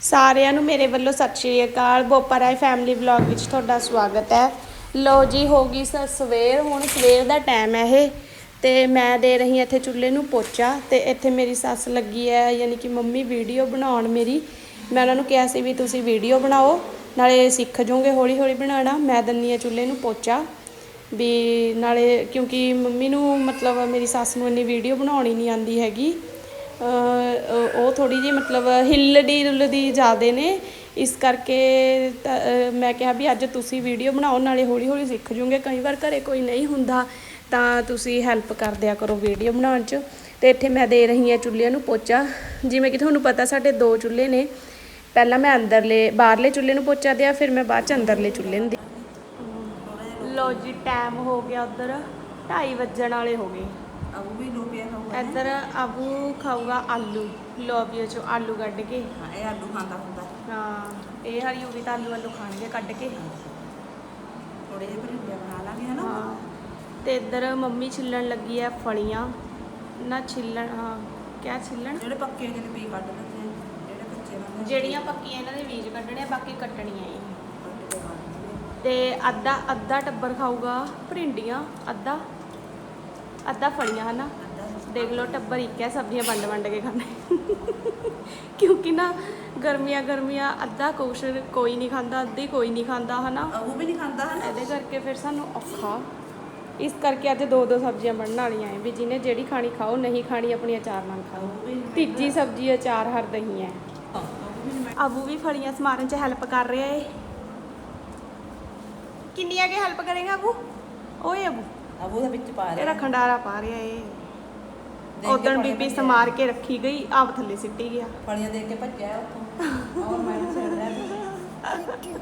ਸਾਰਿਆਂ ਨੂੰ ਮੇਰੇ ਵੱਲੋਂ ਸਤਿ ਸ਼੍ਰੀ ਅਕਾਲ। ਬੋਪਾ ਰਾਏ ਫੈਮਿਲੀ ਵਲੌਗ ਵਿੱਚ ਤੁਹਾਡਾ ਸਵਾਗਤ ਹੈ। ਲੋ ਜੀ, ਹੋ ਗਈ ਸ- ਸਵੇਰ, ਹੁਣ ਸਵੇਰ ਦਾ ਟਾਈਮ ਹੈ ਇਹ। ਤੇ ਮੈਂ ਦੇ ਰਹੀ ਇੱਥੇ ਚੁੱਲ੍ਹੇ ਨੂੰ ਪੋਚਾ ਤੇ ਇੱਥੇ ਮੇਰੀ ਸੱਸ ਲੱਗੀ ਹੈ, ਯਾਨੀ ਕਿ ਮੰਮੀ ਵੀਡੀਓ ਬਣਾਉਣ ਮੇਰੀ। ਮੈਂ ਉਹਨਾਂ ਨੂੰ ਕਿਹਾ ਸੀ ਵੀ ਤੁਸੀਂ ਵੀਡੀਓ ਬਣਾਓ, ਨਾਲੇ ਸਿੱਖ ਜਾਓਗੇ ਹੌਲੀ ਹੌਲੀ ਬਣਾਉਣਾ। ਮੈਂ ਦੰਨੀ ਆ ਚੁੱਲ੍ਹੇ ਨੂੰ ਪੋਚਾ ਵੀ ਨਾਲੇ ਕਿਉਂਕਿ ਮੰਮੀ ਨੂੰ ਮਤਲਬ ਮੇਰੀ ਸੱਸ ਨੂੰ ਇੰਨੀ ਵੀਡੀਓ ਬਣਾਉਣੀ ਨਹੀਂ ਆਉਂਦੀ ਹੈਗੀ। ਉਹ- ਉਹ ਥੋੜੀ ਜਿਹੀ ਮਤਲਬ ਹਿੱਲਦੀ ਰੁੱਲਦੀ ਜ਼ਿਆਦੇ ਨੇ। ਇਸ ਕਰਕੇ ਮੈਂ ਕਿਹਾ ਵੀ ਅੱਜ ਤੁਸੀਂ ਵੀਡੀਓ ਬਣਾਓ ਨਾਲੇ ਹੌਲੀ ਹੌਲੀ ਸਿੱਖ ਜੂਗੇ। ਕਈ ਵਾਰ ਘਰੇ ਕੋਈ ਨਹੀਂ ਹੁੰਦਾ ਤਾਂ ਤੁਸੀਂ ਹੈਲਪ ਕਰ ਦਿਆ ਕਰੋ ਵੀਡੀਓ ਬਣਾਉਣ 'ਚ। ਤੇ ਇੱਥੇ ਮੈਂ ਦੇ ਰਹੀ ਹਾਂ ਚੁੱਲ੍ਹਿਆਂ ਨੂੰ ਪੋਚਾ। ਜਿਵੇਂ ਕਿ ਤੁਹਾਨੂੰ ਪਤਾ ਸਾਡੇ ਦੋ ਚੁੱਲ੍ਹੇ ਨੇ। ਪਹਿਲਾਂ ਮੈਂ ਅੰਦਰਲੇ ਬਾਹਰਲੇ ਚੁੱਲ੍ਹੇ ਨੂੰ ਪੋਚਾ ਦਿਆ ਫਿਰ ਮੈਂ ਬਾਅਦ 'ਚ ਅੰਦਰਲੇ ਚੁੱਲ੍ਹੇ ਨੂੰ ਲੋ ਜੀ ਟਾਈਮ ਹੋ ਗਿਆ ਉਧਰ। 2:30 ਵੱਜਣ ਵਾਲੇ ਹੋ ਗਏ। ਅਬੂ ਵੀ ਲੋਪਿਆ ਖਾਊਗਾ ਇੱਧਰ ਆਬੂ ਖਾਊਗਾ ਆਲੂ ਲੋਬੀਓ ਚੋਂ ਆਲੂ ਕੱਢ ਕੇ। ਹਾਂ ਇਹ ਆਲੂ ਖਾਂਦਾ ਹੁੰਦਾ। ਹਾਂ ਇਹ ਹਰੀ ਤਾਂ ਆਲੂ ਆਲੂ ਖਾਣਗੇ ਕੱਢ ਕੇ। ਥੋੜੇ ਜਿਹੇ ਭਰਿੰਡੇ ਬਣਾ ਲਾਂਗੇ ਹਨਾ? ਹਾਂ ਤੇ ਇੱਧਰ ਮੰਮੀ ਛਿੱਲਣ ਲੱਗੀ ਹੈ ਫਲੀਆਂ। ਨਾ ਛਿੱਲਣ ਹਾਂ ਕਿਆ ਛਿੱਲਣ? ਜਿਹੜੇ ਪੱਕੇ ਜਿਹੇ ਨੇ ਕੱਢ ਲੈਂਦੇ ਜਿਹੜੇ ਕੱਚੇ ਆ, ਜਿਹੜੀਆਂ ਪੱਕੀਆਂ ਇਹਨਾਂ ਦੇ ਬੀਜ ਕੱਢਣੇ ਬਾਕੀ ਕੱਟਣੀਆਂ ਇਹ। ਤੇ ਅੱਧਾ ਅੱਧਾ ਟੱਬਰ ਖਾਊਗਾ ਭਰਿੰਡੀਆਂ ਅੱਧਾ ਅੱਧਾ ਫਲੀਆਂ ਹਨਾ? ਦੇਖ ਲਓ ਟੱਬਰ ਇੱਕ ਹੈ ਸਬਜ਼ੀਆਂ ਵੰਡ ਵੰਡ ਕੇ ਖਾਂਦੇ। ਕਿਉਂਕਿ ਨਾ ਗਰਮੀਆਂ ਗਰਮੀਆਂ ਅੱਧਾ ਕੁਛ ਕੋਈ ਨਹੀਂ ਖਾਂਦਾ ਅੱਧੀ ਕੋਈ ਨਹੀਂ ਖਾਂਦਾ ਹਨਾ? ਅਬੂ ਵੀ ਨਹੀਂ ਖਾਂਦਾ ਹਨਾ? ਇਹਦੇ ਕਰਕੇ ਫਿਰ ਸਾਨੂੰ ਔਖਾ। ਇਸ ਕਰਕੇ ਅੱਜ ਦੋ ਦੋ ਸਬਜ਼ੀਆਂ ਬਣਨ ਵਾਲੀਆਂ ਐ ਵੀ ਜਿਹਨੇ ਜਿਹੜੀ ਖਾਣੀ ਖਾਓ ਨਹੀਂ ਖਾਣੀ ਆਪਣੀ ਅਚਾਰ ਨਾਲ ਖਾਓ। ਤੀਜੀ ਸਬਜ਼ੀ ਅਚਾਰ ਹਰ ਦਹੀਂ ਹੈ ਅਬੂ ਵੀ ਫਲੀਆਂ ਸਮਾਰਨ 'ਚ ਹੈਲਪ ਕਰ ਰਿਹਾ ਏ। ਕਿੰਨੀ ਅੱਗੇ ਹੈਲਪ ਕਰੇਗਾ ਅਬੂ? ਓਏ ਅਬੂ। ਅਬੂ ਦਾ ਵਿੱਚ ਪਾ ਇਹ ਰਿਹਾ। ਰਖੰਡਾਰਾ ਪਾ ਰਿਹਾ ਏ। ਕੇ ਉਦੋਂ ਬੀਬੀ। ਸਮਾਰ ਕੇ ਰੱਖੀ ਗਈ ਆਪ ਥੱਲੇ ਸਿੱਟੀ ਗਿਆ। ਫਲੀਆਂ ਦੇਖ ਕੇ ਭੱਜਿਆ ਉੱਥੋਂ। ਔਰ ਮੈਂ ਛੇੜ ਰਿਹਾ ਸੀ।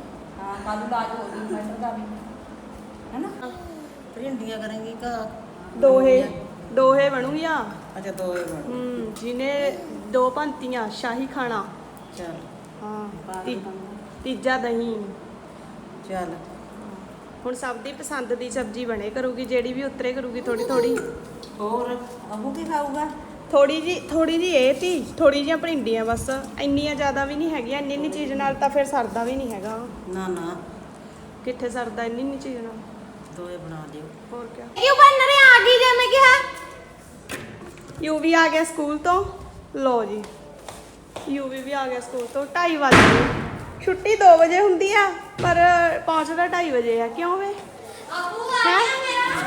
ਹਾਂ ਕਾਲੂ ਲਾਜ ਹੋ ਗਈ ਮੈਟਰ ਦਾ ਵੀ। ਹਨਾ? ਭਿੰਡੀਆਂ ਕਰਾਂਗੀ ਕਾ ਦੋਹੇ ਦੋਹੇ ਬਣੂਗੀਆਂ? ਅੱਛਾ ਦੋ ਇਹ ਬਣ। ਹੂੰ ਜਿਹਨੇ ਦੋ ਪੰਤੀਆਂ ਸ਼ਾਹੀ ਖਾਣਾ। ਚਲ। ਹਾਂ ਤੀ- ਦੇ ਤੀਜਾ ਦਹੀਂ। ਚਲ। ਹੁਣ ਸਭ ਦੀ ਪਸੰਦ ਦੀ ਸਬਜ਼ੀ ਬਣੇ ਕਰੂਗੀ ਜਿਹੜੀ ਵੀ ਉਤਰੇ ਕਰੂਗੀ ਥੋੜੀ ਥੋੜੀ ਹੋਰ ਅਬੂ ਕੀ ਖਾਊਗਾ? ਥੋੜੀ ਜੀ ਥੋੜੀ ਜੀ ਇਹ ਤੀ ਥੋੜੀ ਜਿਹੀਆਂ ਭਿੰਡੀਆਂ ਬਸ। ਇੰਨੀਆਂ ਜ਼ਿਆਦਾ ਵੀ ਨਹੀਂ ਹੈਗੀਆਂ ਇੰਨੀ ਇੰਨੀ ਚੀਜ਼ ਨਾਲ ਤਾਂ ਫਿਰ ਸਰਦਾ ਵੀ ਨਹੀਂ ਹੈਗਾ। ਨਾ ਨਾ। ਕਿੱਥੇ ਸਰਦਾ ਇੰਨੀ ਇੰਨੀ ਚੀਜ਼ ਨਾਲ? ਦੋਏ ਬਣਾ ਦਿਓ। ਹੋਰ ਕੀ ਕਿਉਂ ਬਣ ਰਹੇ ਆ ਗਈ ਜੇ ਮੈਂ ਕਿਹਾ। ਯੂ ਵੀ ਆ ਗਿਆ ਸਕੂਲ ਤੋਂ? ਲੋ ਜੀ। ਯੂ ਵੀ ਆ ਗਿਆ ਸਕੂਲ ਤੋਂ 2:30 ਵਜੇ ਛੁੱਟੀ 2 ਵਜੇ ਹੁੰਦੀ ਆ। ਪਰ ਪਹੁੰਚਦਾ ਢਾਈ ਵਜੇ ਆ ਕਿਉਂ ਵੇ? ਅੱਬੂ ਆ ਗਿਆ ਮੇਰਾ।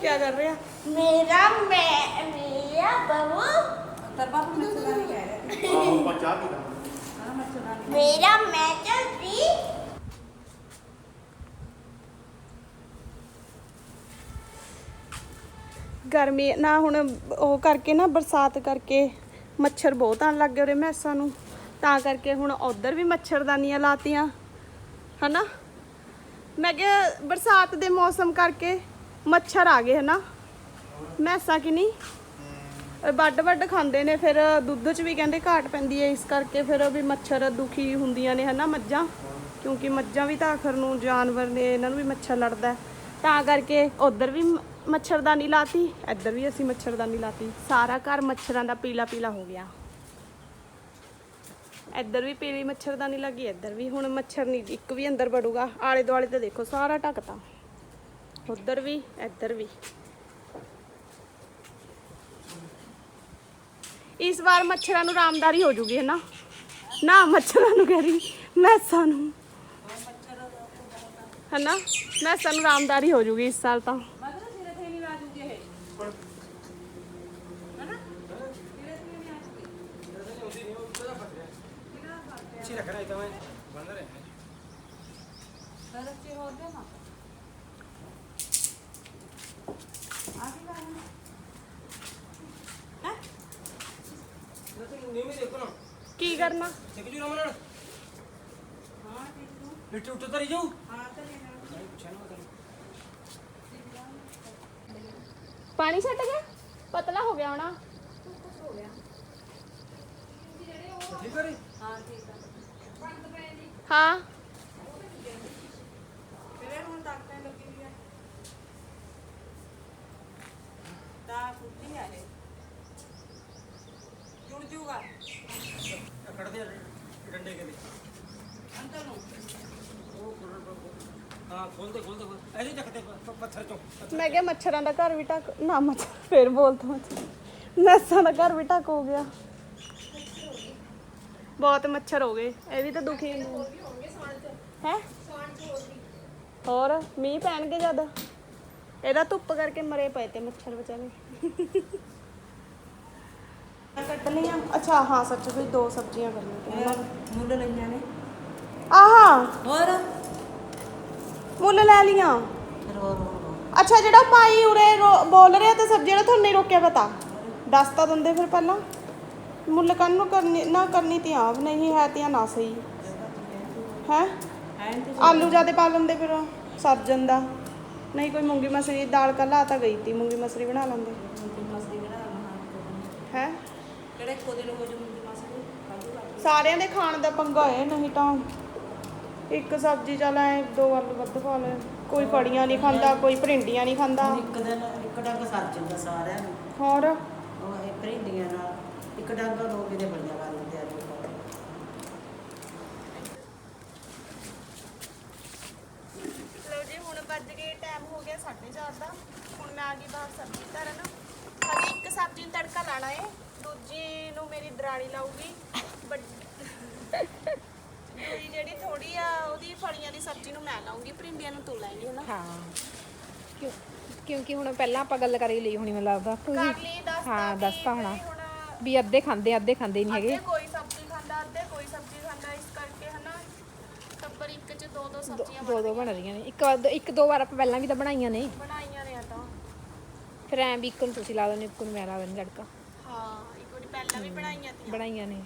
ਕੀ ਕਰ ਰਿਹਾ? ਮੇਰਾ ਮੈਂ ਮੇਰਾ ਬਬੂ। ਤਰਬਾ ਨੂੰ ਚਲਾ ਨਹੀਂ ਗਿਆ ਆਹ ਪਚਾ ਵੀ ਹਾਂ ਮੈਂ ਮੇਰਾ ਮੈਂ ਚਲਦੀ। ਗਰਮੀ ਨਾ ਹੁਣ ਉਹ ਕਰਕੇ ਨਾ ਬਰਸਾਤ ਕਰਕੇ ਮੱਛਰ ਬਹੁਤ ਆਣ ਲੱਗ ਗਏ ਉਰੇ ਮੈਸਾਂ ਨੂੰ। ਤਾਂ ਕਰਕੇ ਹੁਣ ਉਧਰ ਵੀ ਮੱਛਰਦਾਨੀਆਂ ਲਾਤੀਆਂ, ਹਨਾ? ਮੈਂ ਕਿਹਾ ਬਰਸਾਤ ਦੇ ਮੌਸਮ ਕਰਕੇ ਮੱਛਰ ਆ ਗਏ, ਹਨਾ? ਮੈਸਾਂ ਕਿ ਨਹੀਂ? ਵੱਡ ਵੱਡ ਖਾਂਦੇ ਨੇ, ਫਿਰ ਦੁੱਧ 'ਚ ਵੀ ਕਹਿੰਦੇ ਘਾਟ ਪੈਂਦੀ ਹੈ, ਇਸ ਕਰਕੇ ਫਿਰ ਵੀ ਮੱਛਰ ਦੁਖੀ ਹੁੰਦੀਆਂ ਨੇ, ਹਨਾ ਮੱਝਾਂ? ਕਿਉਂਕਿ ਮੱਝਾਂ ਵੀ ਤਾਂ ਆਖਰ ਨੂੰ ਜਾਨਵਰ ਨੇ, ਇਹਨਾਂ ਨੂੰ ਵੀ ਮੱਛਰ ਲੜਦਾ ਤਾਂ ਕਰਕੇ ਉਧਰ ਵੀ ਮ- ਮੱਛਰਦਾਨੀ ਲਾਤੀ, ਇੱਧਰ ਵੀ ਅਸੀਂ ਮੱਛਰਦਾਨੀ ਲਾਤੀ। ਸਾਰਾ ਘਰ ਮੱਛਰਾਂ ਦਾ ਪੀਲਾ ਪੀਲਾ ਹੋ ਗਿਆ। ਇੱਧਰ ਵੀ ਪੀਲੀ ਮੱਛਰਦਾਨੀ ਲੱਗੀ ਇੱਧਰ ਵੀ। ਹੁਣ ਮੱਛਰ ਨਹੀਂ ਇੱਕ ਵੀ ਅੰਦਰ ਵੜੂਗਾ। ਆਲੇ ਦੁਆਲੇ ਤੇ ਦੇਖੋ ਸਾਰਾ ਢੱਕਤਾ। ਉਧਰ ਵੀ ਇੱਧਰ ਵੀ। ਇਸ ਵਾਰ ਮੱਛਰਾਂ ਨੂੰ ਰਾਮਦਾਰੀ ਹੋ ਜੂਗੀ ਹੈ ਨਾ ਨਾ ਮੱਛਰਾਂ ਨੂੰ ਕਹਿ ਰਹੀ ਮੈਸਾਂ ਨੂੰ। ਹੈ ਨਾ ਮੈਸਾਂ ਨੂੰ ਰਾਮਦਾਰੀ ਹੋ ਜੂਗੀ ਇਸ ਸਾਲ ਤਾਂ। ਕੀ ਕਰਨਾ ਮਿੱਟੀ ਉੱਤੇ ਤਰੀ ਜਾਊ ਪਾਣੀ ਛੱਡ ਗਿਆ ਪਤਲਾ ਹੋ ਗਿਆ ਹੋਣਾ ਠੀਕ ਕਰੀ ਹਾਂ ਫਿਰ ਹੁਣ ਡਾਕਟਰ ਲੱਗੀ ਹੋਈ ਹੈ ਤਾਂ ਕੁੱਤੀ ਆ ਇਹ ਟੁੱਟ ਜਾਊਗਾ ਖੜ ਦੇ ਡੰਡੇ ਕੇ ਦੇ ਅੰਦਰ ਨੂੰ ਉਹ ਖੋਲ ਹਾਂ ਖੋਲ ਦੇ ਖੋਲ ਦੇ ਖੋਲ ਐਸੇ ਚੱਕਦੇ ਪ- ਪੱਥਰ ਚੋਂ ਪੱਥਰ ਮੈਂ ਕਿਹਾ ਮੱਛਰਾਂ ਦਾ ਘਰ ਵੀ ਢੱਕ ਨਾ ਮੱਛਰ ਫੇਰ ਬੋਲਤਾ ਮੱਛਰ ਨਸਾਂ ਦਾ ਘਰ ਵੀ ਢੱਕ ਹੋ ਗਿਆ ਬਹੁਤ ਮੱਛਰ ਹੋ ਗਏ। ਇਹ ਵੀ ਤਾਂ ਦੁਖੀ ਹੈ? ਹੋਰ ਮੀਂਹ ਪੈਣਗੇ ਜਦ? ਇਹਦਾ ਧੁੱਪ ਕਰਕੇ ਮਰੇ ਪਏ ਤੇ ਮੱਛਰ ਵਿਚਾਰੇ। ਕੱਟ ਲਈਆਂ ਅੱਛਾ ਹਾਂ ਸੱਚ ਵੀ ਦੋ ਸਬਜ਼ੀਆਂ ਕਰਨੀਆਂ ਮੁੱਲ ਲਈਆਂ ਨੇ। ਆਹਾ! ਹੋਰ? ਮੁੱਲ ਲੈ ਲੀਆਂ ਹੋਰ ਅੱਛਾ ਜਿਹੜਾ ਭਾਈ ਉਰੇ ਬੋਲ ਰਿਹਾ ਤੇ ਸਬਜ਼ੀ ਵਾਲਾ ਤੁਹਾਨੂੰ ਨਹੀਂ ਰੋਕਿਆ ਪਤਾ? ਦੱਸ ਤਾਂ ਦਿੰਦੇ ਫਿਰ ਪਹਿਲਾਂ। ਮੁੱਲ ਕੰਨ ਨੂੰ ਕਰਨੀ ਨਾ ਕਰਨੀ ਤੇ ਆਪ ਨਹੀਂ ਹੈ ਤੇ ਨਾ ਸਹੀ। ਹੈ? ਆਲੂ ਜਿਆਦੇ ਪਾ ਲੈਂਦੇ ਫਿਰ ਸਰ ਜਾਂਦਾ ਨਹੀਂ ਕੋਈ ਮੂੰਗੀ ਮਸਰੀ ਦਾਲ ਕੱਲਾ ਤਾਂ ਗਈ ਤੀ ਮੂੰਗੀ ਮਸਰੀ ਬਣਾ ਲੈਂਦੇ। ਹੈ। ਕਿਹੜੇ ਕੋਦੇ ਜੋ ਮੁੰਡੀ ਮਸਦੀ ਕਾਜੂ ਕਾਜੂ ਸਾਰਿਆਂ ਦੇ ਖਾਣ ਦਾ ਪੰਗਾ ਹੈ ਨਹੀਂ ਤਾਂ। ਇੱਕ ਸਬਜ਼ੀ ਚੱਲ ਐ ਦੋ ਆਲੂ ਵੱਧ ਪਾ ਲੈ ਕੋਈ ਫੜੀਆਂ ਨਹੀਂ ਖਾਂਦਾ ਕੋਈ ਭਰਿੰਡੀਆਂ ਨਹੀਂ ਖਾਂਦਾ। ਇੱਕ ਦਿਨ ਇੱਕ ਡੰਗ ਸਰ ਜਾਂਦਾ ਸਾਰਿਆਂ ਨੂੰ। ਹੋਰ? ਉਹ ਇਹ ਭਰਿੰਡੀਆਂ ਨਾਲ ਇੱਕ ਡੰਗ ਲੋਕ ਇਹਦੇ ਬੜੀਆਂ ਕਰ ਲੈਂਦੇ ਆ ਲੋਕ ਲਓ ਜੀ ਹੁਣ ਵੱਜ ਗਏ ਟਾਈਮ ਹੋ ਗਿਆ 4:30 ਦਾ। ਹੁਣ ਮੈਂ ਆ ਗਈ ਬਾਹਰ ਸਬਜ਼ੀ ਧਰਨ। ਹਜੇ ਇੱਕ ਸਬਜ਼ੀ ਨੂੰ ਤੜਕਾ ਲਾਣਾ ਏ ਦੂਜੀ ਨੂੰ ਮੇਰੀ ਦਰਾਣੀ ਲਾਊਗੀ। ਵੱਡ- ਦੂਜੀ ਜਿਹੜੀ ਥੋੜੀ ਆ ਉਹਦੀ ਫਲੀਆਂ ਦੀ ਸਬਜ਼ੀ ਨੂੰ ਮੈਂ ਲਾਉਂਗੀ ਭਰਿੰਡੀਆਂ ਨੂੰ ਤੂੰ ਲਾਏਂਗੀ ਹਨਾ? ਹਾਂ। ਕਿਉਂ ਕਿਉਂਕਿ ਹੁਣ ਪਹਿਲਾਂ ਆਪਾਂ ਗੱਲ ਕਰੀ ਲਈ ਹੋਣੀ ਮੈਨੂੰ ਲੱਗਦਾ। ਕਰ ਲਈ ਦੱਸ ਹਾਂ ਦੱਸਤਾ ਹੋਣਾ। ਵੀ ਅੱਧੇ ਖਾਂਦੇ ਅੱਧੇ ਖਾਂਦੇ ਨਹੀਂ ਹੈਗੇ। ਅੱਧੇ ਕੋਈ ਸਬਜ਼ੀ ਖਾਂਦਾ ਅੱਧੇ ਕੋਈ ਸਬਜ਼ੀ ਖਾਂਦਾ ਇਸ ਕਰਕੇ ਹਨਾ ਟੱਬਰ ਇੱਕ ਚ ਦੋ ਦੋ ਸਬਜ਼ੀਆਂ ਦੋ ਦੋ ਬਣ ਰਹੀਆਂ ਨੇ। ਇੱਕ ਵਾਰ- ਇੱਕ ਦੋ ਵਾਰ ਆਪਾਂ ਪਹਿਲਾਂ ਵੀ ਤਾਂ ਬਣਾਈਆਂ ਨੇ। ਬਣਾਈਆਂ ਨੇ ਆ ਤਾਂ। ਫਿਰ ਐਂ ਵੀ ਇੱਕ ਨੂੰ ਤੁਸੀਂ ਲਾ ਦਿੰਦੇ ਇੱਕ ਨੂੰ ਮੈਂ ਲਾ ਦਿੰਦੀ ਲੜਕਾ ਹਾਂ ਇੱਕ ਵਾਰੀ ਪਹਿਲਾਂ ਵੀ ਬਣਾਈਆਂ ਤੀਆਂ। ਬਣਾਈਆਂ ਨੇ।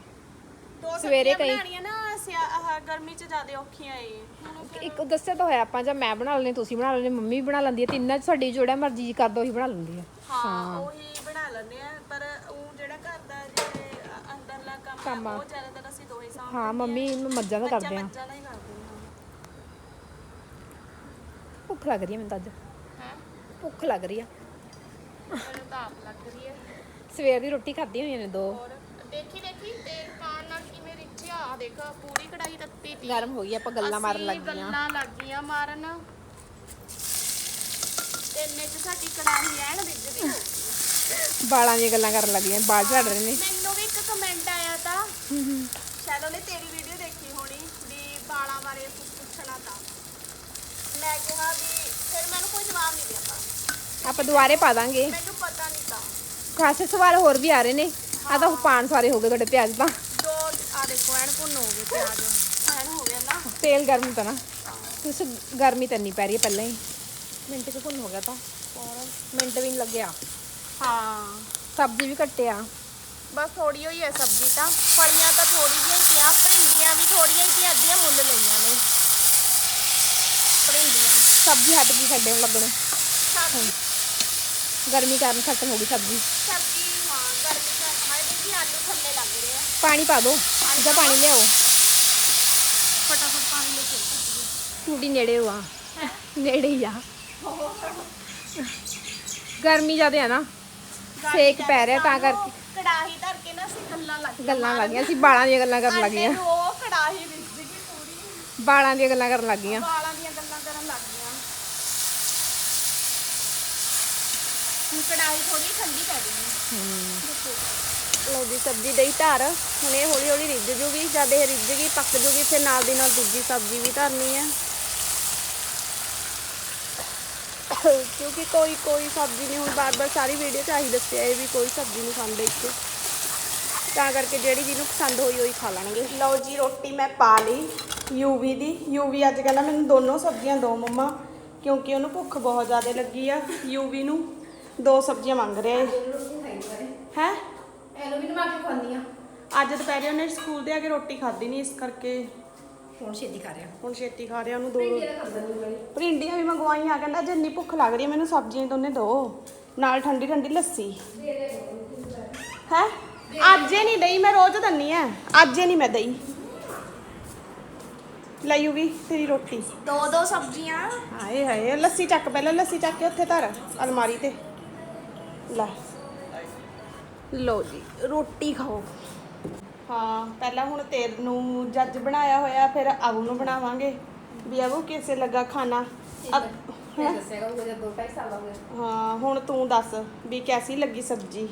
ਦੋ ਸਵੇਰੇ ਕਈ- ਬਣਾਉਣੀਆਂ ਨਾ ਸਿਆ- ਆਹ ਗਰਮੀ ਚ ਜ਼ਿਆਦਾ ਔਖੀਆਂ ਏ। ਇੱਕ ਦੱਸਿਆ ਤਾਂ ਹੋਇਆ ਆਪਾਂ ਜਾਂ ਮੈਂ ਬਣਾ ਲੈਂਦੀ ਤੁਸੀਂ ਬਣਾ ਲੈਂਦੇ ਮੰਮੀ ਵੀ ਬਣਾ ਲੈਂਦੀ ਹੈ ਤਿੰਨਾਂ ਚ ਸਾਡੀ ਜਿਹੜਾ ਮਰਜ਼ੀ ਕਰਦਾ ਉਹੀ ਬਣਾ ਲੈਂਦੀ ਆ ਹਾਂ। ਉਹੀ ਬਣਾ ਲੈਂਦੇ ਆ। ਕੰਮ ਆ। ਆ। ਉਹ ਜ਼ਿਆਦਾਤਰ ਅਸੀਂ ਦੋਹੇ ਸਾਂਭ ਹਾਂ ਮੰਮੀ ਮੱਝਾਂ ਦਾ ਕਰਦੇ ਆ। ਮੱਝਾਂ ਦਾ ਹੀ ਕਰਦੇ ਭੁੱਖ ਲੱਗ ਰਹੀ ਹੈ ਮੈਨੂੰ ਤਾਂ ਅੱਜ। ਹਾਂ? ਭੁੱਖ ਲੱਗ ਰਹੀ ਆ। ਮੈਨੂੰ ਤਾਂ ਆਪ ਲੱਗ ਰਹੀ ਹੈ ਸਵੇਰ ਦੀ ਰੋਟੀ ਖਾਧੀ ਹੋਈਆਂ ਨੇ ਦੋ। ਹੋਰ ਦੇਖੀ ਦੇਖੀ ਤੇਲ ਪਾਣ ਨਾਲ ਕਿਵੇਂ ਰਿੱਝਿਆ। ਆ ਦੇਖ ਪੂਰੀ ਕੜਾਈ ਤੱਤੀ ਤੀ। ਗਰਮ ਹੋ ਗਈ ਆਪਾਂ ਗੱਲਾਂ ਮਾਰਨ ਅਸੀਂ ਲੱਗ ਗਈਆਂ ਗੱਲਾਂ ਲੱਗ ਗਈਆਂ ਮਾਰਨ। ਤੇ ਇੰਨੇ ਚ ਸਾਡੀ ਕੜਾਹੀ ਐਨ ਰਿੱਝਦੀ ਹੋ ਗਈ। ਬਾਲਾਂ ਦੀਆਂ ਗੱਲਾਂ ਕਰਨ ਲੱਗ ਗਈਆਂ ਬਾਲ ਝੜ ਰਹੇ ਨੇ। ਮੈਨੂੰ ਵੀ ਇੱਕ ਕਮੈਂਟ ਆਇਆ ਤਾਂ ਸ਼ਾਇਦ ਉਹਨੇ ਤੇਰੀ ਵੀਡੀਓ ਦੇਖੀ ਹੋਣੀ ਵੀ ਬਾਲਾਂ ਬਾਰੇ ਕੁਝ ਪੁੱਛਣਾ ਤਾਂ ਮੈਂ ਕਿਹਾ ਵੀ ਫਿਰ ਮੈਨੂੰ ਕੋਈ ਜਵਾਬ ਨਹੀਂ ਦਿੱਤਾ ਆਪਾਂ ਦੁਬਾਰੇ ਪਾ ਦਾਂਗੇ। ਮੈਨੂੰ ਪਤਾ ਨਹੀਂ ਤਾਂ। ਖਾਸੇ ਸਵਾਲ ਹੋਰ ਵੀ ਆ ਰਹੇ ਨੇ। ਆ ਤਾਂ ਪਾਣ ਸਾਰੇ ਹੋ ਗਏ ਤੁਹਾਡੇ ਪਿਆਜ਼ ਤਾਂ। ਦੋ ਆ ਦੇਖੋ ਐਨ ਭੁੰਨ ਹੋ ਗਏ ਪਿਆਜ਼। ਐਨ ਹੋ ਗਿਆ ਨਾ। ਤੇਲ ਗਰਮ ਤਾਂ ਨਾ। ਤੁਸੀਂ ਗਰਮੀ ਤਾਂ ਨਹੀਂ ਪੈ ਰਹੀ ਪਹਿਲਾਂ ਹੀ। ਮਿੰਟ ਚ ਭੁੰਨ ਹੋ ਗਿਆ ਤਾਂ। ਮਿੰਟ ਵੀ ਨਹੀਂ ਲੱਗਿਆ। ਹਾਂ। ਸਬਜ਼ੀ ਵੀ ਕੱਟਿਆ ਬਸ ਥੋੜੀ ਹੋਈ ਹੈ ਸਬਜ਼ੀ ਤਾਂ। ਫਲੀਆਂ ਤਾਂ ਥੋੜੀ ਜਿਹੀਆਂ ਹੀ ਭਿੰਡੀਆਂ ਵੀ ਥੋੜੀਆਂ ਹੀ ਤੀਆਂ ਅੱਧੀਆਂ ਮੁੱਲ ਲਈਆਂ ਨੇ। ਭਿੰਡੀਆਂ ਸਬਜ਼ੀ ਹਟ ਗਈ ਸਾਡੇ ਨੂੰ ਲੱਗਣੋਂ। ਸਬਜ਼ੀ। ਗਰਮੀ ਕਾਰਨ ਖਤਮ ਹੋ ਗਈ ਸਬਜ਼ੀ। ਸਬਜ਼ੀ ਹਾਂ ਗਰਮੀ ਦਾ ਹਾਏ ਦੇਖੀ ਆਲੂ ਥੱਲੇ ਲੱਗ ਰਹੇ ਆ। ਪਾਣੀ ਪਾ ਦਿਓ ਜਾਂ ਪਾਣੀ ਲਿਆਓ। ਫਟਾਫਟ ਪਾਣੀ ਲੈ ਕੇ। ਟੂਟੀ ਨੇੜੇ ਹੋਆ ਨੇੜੇ ਹੀ ਆ। ਗਰਮੀ ਜ਼ਿਆਦਾ ਆ ਨਾ। ਸੇਕ ਪੈ ਰਿਹਾ ਤਾਂ ਕਰਕੇ। ਕੜਾਹੀ ਧਰ ਕੇ ਨਾ ਅਸੀਂ ਗੱਲਾਂ ਲੱਗ ਗੱਲਾਂ ਲੱਗ ਗਈਆਂ ਅਸੀਂ ਬਾਲਾਂ ਦੀਆਂ ਗੱਲਾਂ ਕਰਨ ਲੱਗ ਗਈਆਂ। ਉਹ ਕੜਾਹੀ ਵਿੱਚ ਸੀਗੀ ਪੂਰੀ। ਬਾਲਾਂ ਦੀਆਂ ਗੱਲਾਂ ਕਰਨ ਲੱਗ ਗਈਆਂ ਵਾਲਾਂ ਦੀਆਂ ਗੱਲਾਂ ਕਰਨ ਲੱਗ ਗਈਆਂ ਹੁਣ ਥੋੜੀ ਠੰਡੀ ਪੈ ਗਈ ਲਓ ਜੀ, ਸਬਜ਼ੀ ਦਈ ਧਰ। ਹੁਣ ਇਹ ਹੌਲੀ ਹੌਲੀ ਰਿੱਝ ਜੂਗੀ। ਜਦ ਇਹ ਰਿੱਝ ਗਈ, ਪੱਕ ਜੂਗੀ, ਫਿਰ ਨਾਲ ਦੀ ਨਾਲ ਦੂਜੀ ਸਬਜ਼ੀ ਵੀ ਧਰਨੀ ਹੈ। ਕਿਉਂਕਿ ਕੋਈ ਕੋਈ ਸਬਜ਼ੀ ਨਹੀਂ, ਹੁਣ ਬਾਰ-ਬਾਰ ਸਾਰੀ ਵੀਡੀਓ 'ਚ ਆਹੀ ਦੱਸਿਆ ਇਹ ਵੀ ਕੋਈ ਸਬਜ਼ੀ ਨਹੀਂ ਖਾਂਦੇ ਇੱਥੇ। ਤਾਂ ਕਰਕੇ ਜਿਹੜੀ ਜਿਹਨੂੰ ਪਸੰਦ ਹੋਈ ਹੋਈ ਖਾ ਲੈਣਗੇ। ਲਓ ਜੀ, ਰੋਟੀ ਮੈਂ ਪਾ ਲਈ ਯੂਵੀ ਦੀ। ਯੂਵੀ ਅੱਜ ਕਹਿੰਦਾ ਮੈਨੂੰ ਦੋਨੋਂ ਸਬਜ਼ੀਆਂ ਦੋ, ਮੰਮਾ। ਕਿਉਂਕਿ ਉਹਨੂੰ ਭੁੱਖ ਬਹੁਤ ਜ਼ਿਆਦਾ ਲੱਗੀ ਆ ਯੂਵੀ ਨੂੰ। ਦੋ ਸਬਜ਼ੀਆਂ ਮੰਗ ਰਿਹਾ ਹੈ? ਇਹਨੂੰ ਵੀ ਨਵਾ ਕੇ ਖਵਾਉਂਦੀ ਆ। ਅੱਜ ਦੁਪਹਿਰੇ ਉਹਨੇ ਸਕੂਲ ਦੇ ਆ ਕੇ ਰੋਟੀ ਖਾਧੀ ਨਹੀਂ ਇਸ ਕਰਕੇ। ਹੁਣ ਛੇਤੀ ਖਾ ਰਿਹਾ। ਹੁਣ ਛੇਤੀ ਖਾ ਰਿਹਾ ਉਹਨੂੰ ਦੋ। ਭਿੰਡੀਆਂ ਵੀ ਮੰਗਵਾਈਆਂ ਕਹਿੰਦਾ ਜਿੰਨੀ ਭੁੱਖ ਲੱਗ ਰਹੀ ਹੈ ਮੈਨੂੰ ਸਬਜ਼ੀਆਂ ਦੋਨੇ ਦੋ। ਨਾਲ ਠੰਡੀ ਠੰਡੀ ਲੱਸੀ। ਹੈ? ਅੱਜ ਹੀ ਨਹੀਂ ਦਈ ਮੈਂ ਰੋਜ਼ ਦੰਨੀ ਐ ਅੱਜ ਹੀ ਨਹੀਂ ਮੈਂ ਦਈ ਲੈ ਯੂ ਵੀ ਤੇਰੀ ਰੋਟੀ। ਦੋ ਦੋ ਸਬਜ਼ੀਆਂ। ਹਾਏ ਹਾਏ ਲੱਸੀ ਚੱਕ ਪਹਿਲਾਂ ਲੱਸੀ ਚੱਕ ਕੇ ਉੱਥੇ ਧਰ ਅਲਮਾਰੀ ਤੇ। ਲੈ। ਲਓ ਜੀ ਰੋਟੀ ਖਾਓ। ਹਾਂ ਪਹਿਲਾਂ ਹੁਣ ਤੇਲ ਨੂੰ ਜੱਜ ਬਣਾਇਆ ਹੋਇਆ ਫਿਰ ਅਬੂ ਨੂੰ ਬਣਾਵਾਂਗੇ। ਵੀ ਅਬੂ ਕਿਵੇਂ ਲੱਗਾ ਖਾਣਾ? ਅਬ ਮੈਂ ਦੱਸੇਗਾ ਉਹ ਜਦ 2.5 ਸਾਲ ਦਾ ਹੋ ਗਿਆ ਹਾਂ ਹੁਣ ਤੂੰ ਦੱਸ ਵੀ ਕੈਸੀ ਲੱਗੀ ਸਬਜੀ?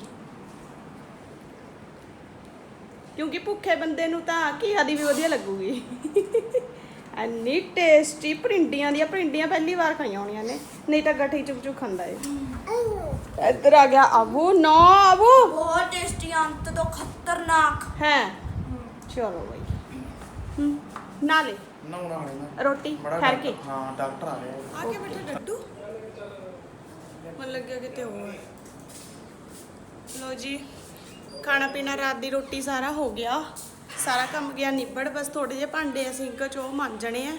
ਕਿਉਂਕਿ ਭੁੱਖੇ ਬੰਦੇ ਨੂੰ ਤਾਂ ਘੀਆ ਦੀ ਵੀ ਵਧੀਆ ਲੱਗੂਗੀ। ਐਨੀ ਟੇਸਟੀ ਭਿੰਡੀਆਂ ਦੀਆਂ ਭਿੰਡੀਆਂ ਪਹਿਲੀ ਵਾਰ ਖਾਈਆਂ ਹੋਣੀਆਂ ਨੇ। ਨਹੀਂ ਤਾਂ ਗੱਠੀ ਚੁੱਕ ਚੁੱਕ ਖਾਂਦਾ ਏ। ਇੱਧਰ ਆ ਗਿਆ ਅਬੂ ਨਾ ਅਬੂ ਬਹੁਤ ਟੇਸਟੀ ਅੰਤ ਤੋਂ ਖਤਰਨਾਕ। ਹੈ? ਚਲੋ ਬਈ। ਨਾ ਲੈ। ਨਹਾਉਣਾ ਰੋਟੀ ਠਹਿਰ ਕੇ। ਹਾਂ ਡਾਕਟਰ ਆ ਰਿਹਾ। ਆ ਕੇ ਬੈਠਾ ਡੱਡੂ। ਮਨ ਲੱਗਿਆ ਕਿਤੇ ਹੋਰ ਲੋ ਜੀ ਖਾਣਾ ਪੀਣਾ ਰਾਤ ਦੀ ਰੋਟੀ ਸਾਰਾ ਹੋ ਗਿਆ। ਸਾਰਾ ਕੰਮ ਗਿਆ ਨਿਬੜ। ਬਸ ਥੋੜੇ ਜਿਹੇ ਭਾਂਡੇ ਆ ਸਿੰਕ ਚ ਉਹ ਮਾਂਜਣੇ ਆ।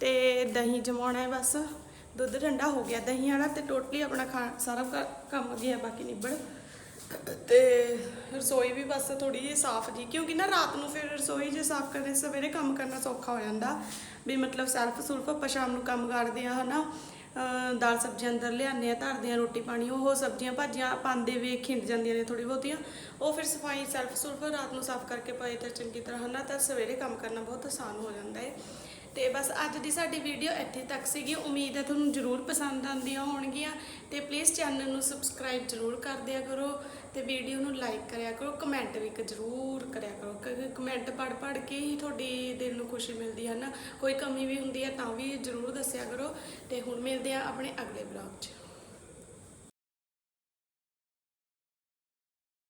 ਤੇ ਦਹੀਂ ਜਮਾਉਣਾ ਹੈ ਬਸ। ਦੁੱਧ ਠੰਡਾ ਹੋ ਗਿਆ, ਦਹੀਂ ਵਾਲਾ ਤੇ ਟੋਟਲੀ ਆਪਣਾ ਖਾ, ਸਾਰਾ ਕੰਮ ਗਿਆ, ਬਾਕੀ ਨਿਬੜ। ਤੇ ਰਸੋਈ ਵੀ ਬਸ ਥੋੜੀ ਜਿਹੀ ਸਾਫ਼ ਜੀ, ਕਿਉਂਕਿ ਨਾ ਰਾਤ ਨੂੰ ਫਿਰ ਰਸੋਈ ਜੇ ਸਾਫ਼ ਕਰਨੇ, ਸਵੇਰੇ ਕੰਮ ਕਰਨਾ ਸੌਖਾ ਹੋ ਜਾਂਦਾ। ਵੀ ਮਤਲਬ ਸੈਲਫ ਸੁਲਫ ਆਪਾਂ ਸ਼ਾਮ ਨੂੰ ਕੰਮ ਕਰਦੇ ਆ ਹਨਾ। ਅਹ ਦਾਲ ਸਬਜ਼ੀ ਅੰਦਰ ਲਿਆਉਂਦੇ ਆ ਧਰਦੇ ਆ ਰੋਟੀ ਪਾਣੀ, ਉਹ ਸਬਜ਼ੀਆਂ ਭਾਜੀਆਂ, ਪਾਉਂਦੇ ਵੇ ਖਿੰਡ ਜਾਂਦੀਆਂ ਨੇ ਥੋੜੀ ਬਹੁਤੀਆਂ। ਉਹ ਫਿਰ ਸਫ਼ਾਈ, ਸੈਲਫ ਸੁਲਫ ਰਾਤ ਨੂੰ ਸਾਫ਼ ਕਰਕੇ ਪਾਏ ਤਾਂ ਚੰਗੀ ਤਰ੍ਹਾਂ, ਹਨਾ। ਤਾਂ ਸਵੇਰੇ ਕੰਮ ਕਰਨਾ ਬਹੁਤ ਆਸਾਨ ਹੋ ਜਾਂਦਾ ਹੈ ਤੇ ਬਸ ਅੱਜ ਦੀ ਸਾਡੀ ਵੀਡੀਓ ਇੱਥੇ ਤੱਕ ਸੀਗੀ। ਉਮੀਦ ਹੈ ਤੁਹਾਨੂੰ ਜ਼ਰੂਰ ਪਸੰਦ ਆਉਂਦੀਆਂ ਹੋਣਗੀਆਂ ਤੇ ਪਲੀਜ਼ ਚੈਨਲ ਨੂੰ ਸਬਸਕ੍ਰਾਈਬ ਜ਼ਰੂਰ ਕਰ ਦਿਆ ਕਰੋ ਤੇ ਵੀਡੀਓ ਨੂੰ ਲਾਈਕ ਕਰਿਆ ਕਰੋ ਕਮੈਂਟ ਵੀ ਕ- ਜ਼ਰੂਰ ਕਰਿਆ ਕਰੋ। ਕਿਉਂਕਿ ਕਮੈਂਟ ਪੜ੍ਹ ਪੜ੍ਹ ਕੇ ਹੀ ਤੁਹਾਡੀ ਦਿਲ ਨੂੰ ਖੁਸ਼ੀ ਮਿਲਦੀ ਹੈ ਨਾ। ਕੋਈ ਕਮੀ ਵੀ ਹੁੰਦੀ ਹੈ ਤਾਂ ਵੀ ਜ਼ਰੂਰ ਦੱਸਿਆ ਕਰੋ ਤੇ ਹੁਣ ਮਿਲਦੇ ਆ ਆਪਣੇ ਅਗਲੇ ਬਲੌਗ 'ਚ।